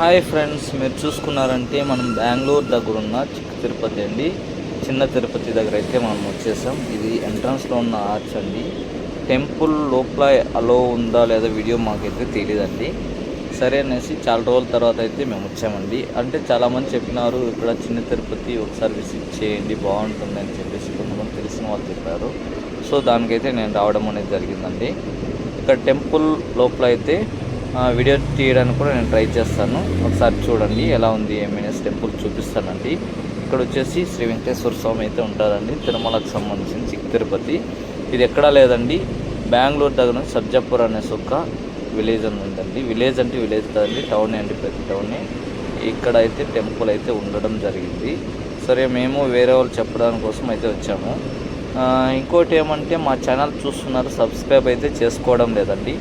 Hi friends మీరు చూసుకున్నారంటే మనం బెంగళూరు దగ్గర ఉన్న చిక్క తిరుపతి అండి. చిన్న తిరుపతి దగ్గర అయితే మనం వచ్చేసాం. ఇది ఎంట్రన్స్లో ఉన్న ఆర్చ్ అండి. టెంపుల్ లోపల అలో ఉందా లేదా వీడియో మాకైతే తెలియదండి సరే అనేసి చాలా రోజుల తర్వాత అయితే మేము వచ్చామండి. అంటే చాలామంది చెప్పినారు ఇక్కడ చిన్న తిరుపతి ఒకసారి విజిట్ చేయండి బాగుంటుంది అని చెప్పేసి కొంతమంది తెలిసిన వాళ్ళు చెప్పారు. సో దానికైతే నేను రావడం అనేది జరిగిందండి. ఇక్కడ టెంపుల్ లోపల అయితే వీడియో తీయడానికి కూడా నేను ట్రై చేస్తాను. ఒకసారి చూడండి ఎలా ఉంది ఏమైనా టెంపుల్ చూపిస్తానండి. ఇక్కడ వచ్చేసి శ్రీ వెంకటేశ్వర స్వామి అయితే ఉంటారండి తిరుమలకు సంబంధించిన చిక్ తిరుపతి. ఇది ఎక్కడా లేదండి బెంగళూరు దగ్గర నుంచి సబ్జాపూర్ అనే సుక్క విలేజ్ అని ఉందండి. విలేజ్ అంటే విలేజ్ కదండి టౌన్ అండి ప్రతి టౌనే. ఇక్కడ అయితే టెంపుల్ అయితే ఉండడం జరిగింది. సరే మేము వేరే వాళ్ళు చెప్పడానికి కోసం అయితే వచ్చాము. ఇంకోటి ఏమంటే మా ఛానల్ చూస్తున్నారు సబ్స్క్రైబ్ అయితే చేసుకోవడం లేదండి.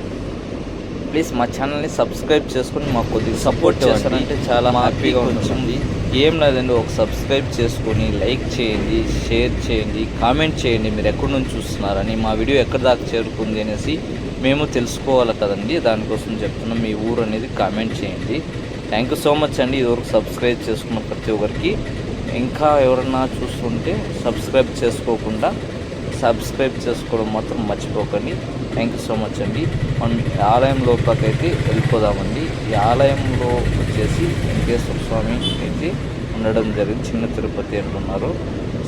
ప్లీజ్ మా ఛానల్ని సబ్స్క్రైబ్ చేసుకుని మాకు కొద్దిగా సపోర్ట్ చేస్తారంటే చాలా హ్యాపీగా ఉంటుంది. ఏం లేదండి ఒక సబ్స్క్రైబ్ చేసుకొని లైక్ చేయండి షేర్ చేయండి కామెంట్ చేయండి. మీరు ఎక్కడి నుంచి చూస్తున్నారని మా వీడియో ఎక్కడి దాకా చేరుకుంది అనేసి మేము తెలుసుకోవాలి కదండి. దానికోసం చెప్తున్నాం మీ ఊరు అనేది కామెంట్ చేయండి. థ్యాంక్ యూ సో మచ్ అండి. ఇదివరకు సబ్స్క్రైబ్ చేసుకున్న ప్రతి ఒక్కరికి. ఇంకా ఎవరన్నా చూస్తుంటే సబ్స్క్రైబ్ చేసుకోకుండా సబ్స్క్రైబ్ చేసుకోవడం మాత్రం మర్చిపోకండి. థ్యాంక్ యూ సో మచ్ అండి. మనం ఆలయం లోపలికి అయితే వెళ్ళిపోదామండి. ఈ ఆలయంలో వచ్చేసి వెంకటేశ్వర స్వామి అయితే ఉండడం జరిగింది. చిన్న తిరుపతి అంటున్నారు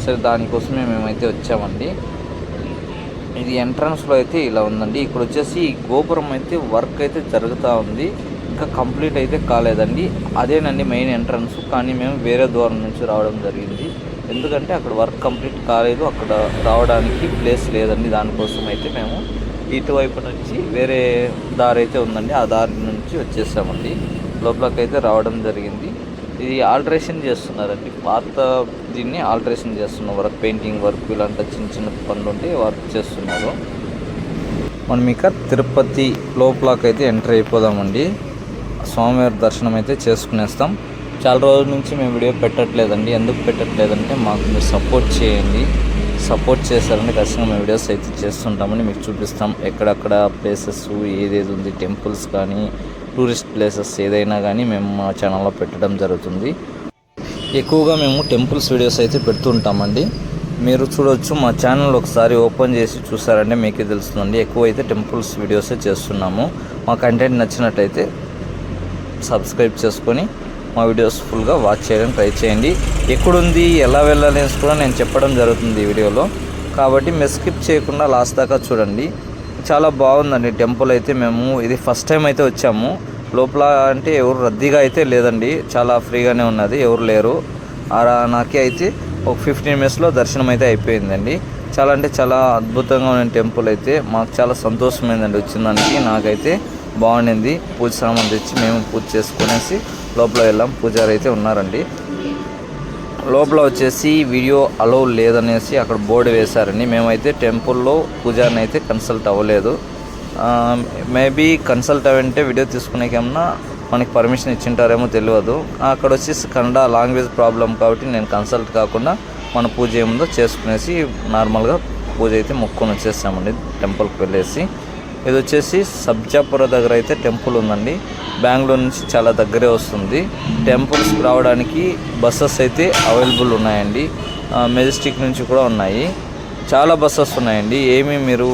సరే దానికోసమే మేమైతే వచ్చామండి. ఇది ఎంట్రన్స్లో అయితే ఇలా ఉందండి. ఇక్కడ వచ్చేసి ఈ గోపురం అయితే వర్క్ అయితే జరుగుతూ ఉంది. ఇంకా కంప్లీట్ అయితే కాలేదండి. అదేనండి మెయిన్ ఎంట్రన్స్. కానీ మేము వేరే ద్వారం నుంచి రావడం జరిగింది. ఎందుకంటే అక్కడ వర్క్ కంప్లీట్ కాలేదు. అక్కడ రావడానికి ప్లేస్ లేదండి. దానికోసం అయితే మేము ఇటువైపు నుంచి వేరే దారి అయితే ఉందండి. ఆ దారి నుంచి వచ్చేసామండి. లోపలికి అయితే రావడం జరిగింది. ఇది ఆల్టరేషన్ చేస్తున్నారండి. పాత దీన్ని ఆల్టరేషన్ చేస్తున్నారు వర్క్ పెయింటింగ్ వర్క్ ఇలాంటి చిన్న చిన్న పనులు ఉంటే వర్క్ చేస్తున్నారు. మనం ఇక తిరుపతి లోపలకి అయితే ఎంటర్ అయిపోదామండి. స్వామివారి దర్శనం అయితే చేసుకునేస్తాం. చాలా రోజుల నుంచి మేము వీడియో పెట్టట్లేదండి. ఎందుకు పెట్టట్లేదంటే మాకు మీరు సపోర్ట్ చేయండి. సపోర్ట్ చేశారంటే ఖచ్చితంగా మేము వీడియోస్ అయితే చేస్తుంటామని మీకు చూపిస్తాం. ఎక్కడక్కడ ప్లేసెస్ ఏదేది ఉంది టెంపుల్స్ కానీ టూరిస్ట్ ప్లేసెస్ ఏదైనా కానీ మేము మా ఛానల్లో పెట్టడం జరుగుతుంది. ఎక్కువగా మేము టెంపుల్స్ వీడియోస్ అయితే పెడుతుంటామండి. మీరు చూడొచ్చు మా ఛానల్ ఒకసారి ఓపెన్ చేసి చూసారంటే మీకే తెలుస్తుందండి. ఎక్కువ అయితే టెంపుల్స్ వీడియోసే చేస్తున్నాము. మా కంటెంట్ నచ్చినట్టయితే సబ్స్క్రైబ్ చేసుకొని మా వీడియోస్ ఫుల్గా వాచ్ చేయడానికి ట్రై చేయండి. ఎక్కడుంది ఎలా వెళ్ళాలి కూడా నేను చెప్పడం జరుగుతుంది ఈ వీడియోలో. కాబట్టి మీరు స్కిప్ చేయకుండా లాస్ట్ దాకా చూడండి. చాలా బాగుందండి టెంపుల్ అయితే మేము. ఇది ఫస్ట్ టైం అయితే వచ్చాము. లోపల అంటే ఎవరు రద్దీగా అయితే లేదండి. చాలా ఫ్రీగానే ఉన్నది. ఎవరు లేరు. నాకే అయితే ఒక ఫిఫ్టీన్ మినిట్స్లో దర్శనం అయితే అయిపోయిందండి. చాలా అంటే చాలా అద్భుతంగా ఉన్న టెంపుల్ అయితే. మాకు చాలా సంతోషమైందండి. వచ్చిన దానికి నాకైతే బాగుండింది. పూజ సామాన్ తెచ్చి మేము పూజ చేసుకునేసి లోపల వెళ్ళాం. పూజారి అయితే ఉన్నారండి. లోపల వచ్చేసి వీడియో అలో లేదనేసి అక్కడ బోర్డు వేశారండి. మేమైతే టెంపుల్లో పూజారిని అయితే కన్సల్ట్ అవ్వలేదు. మేబీ కన్సల్ట్ అవంటే వీడియో తీసుకునేకేమన్నా మనకి పర్మిషన్ ఇచ్చింటారేమో తెలియదు. అక్కడ వచ్చేసి కన్నడ లాంగ్వేజ్ ప్రాబ్లం కాబట్టి నేను కన్సల్ట్ కాకుండా మన పూజ ఏముందో చేసుకునేసి నార్మల్గా పూజ అయితే మొక్కుని వచ్చేసామండి టెంపుల్కి వెళ్ళేసి. ఇది వచ్చేసి సబ్జాపుర దగ్గర అయితే టెంపుల్ ఉందండి. బెంగళూరు నుంచి చాలా దగ్గరే వస్తుంది. టెంపుల్స్కి రావడానికి బస్సెస్ అయితే అవైలబుల్ ఉన్నాయండి. మెజెస్టిక్ నుంచి కూడా ఉన్నాయి. చాలా బస్సెస్ ఉన్నాయండి. ఏమీ మీరు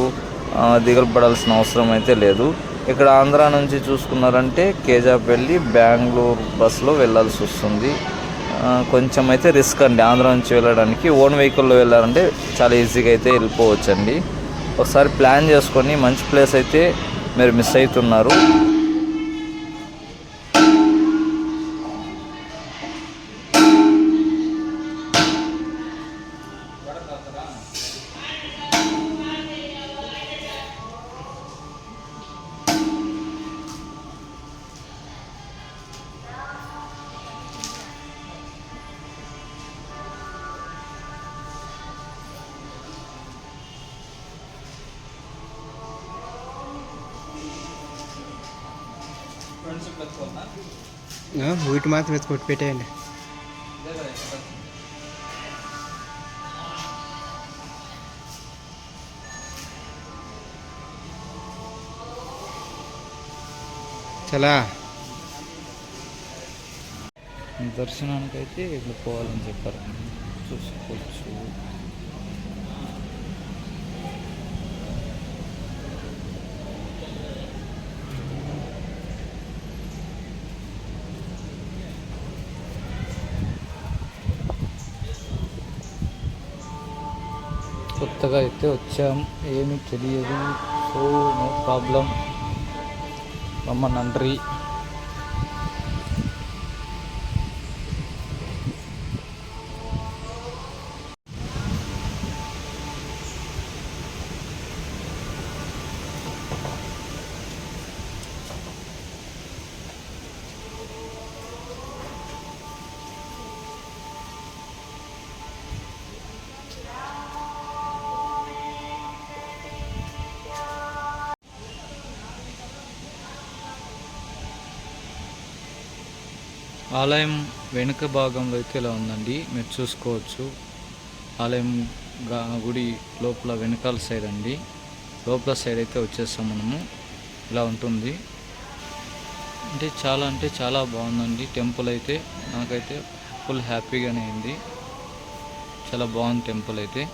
ఆ, దిగులు పడాల్సిన అవసరం అయితే లేదు. ఇక్కడ ఆంధ్ర నుంచి చూసుకున్నారంటే కేజాప్ వెళ్ళి బెంగళూరు బస్సులో వెళ్ళాల్సి వస్తుంది. కొంచెం అయితే రిస్క్ అండి. ఆంధ్ర నుంచి వెళ్ళడానికి ఓన్ వెహికల్లో వెళ్ళారంటే చాలా ఈజీగా అయితే వెళ్ళిపోవచ్చండి. ఒకసారి ప్లాన్ చేసుకొని మంచి ప్లేస్ అయితే మీరు మిస్ అవుతున్నారు. ఆ, వీటి మాత్రం ఎత్తుకొట్టి పెట్టేయండి చలా దర్శనానికైతే ఇక్కడ పోవాలని చెప్పారు చూసుకోవచ్చు కొత్తగా అయితే వచ్చాం ఏమీ తెలియదు సో నో ప్రాబ్లం రమ్మ ఆలయం వెనుక భాగంలో అయితే ఇలా ఉందండి. మీరు చూసుకోవచ్చు. ఆలయం గుడి లోపల వెనకాల సైడ్ అండి. లోపల సైడ్ అయితే వచ్చేస్తాం మనము. ఇలా ఉంటుంది. అంటే చాలా అంటే చాలా బాగుందండి. టెంపుల్ అయితే నాకైతే ఫుల్ హ్యాపీగానే అయింది. చాలా బాగుంది టెంపుల్ అయితే.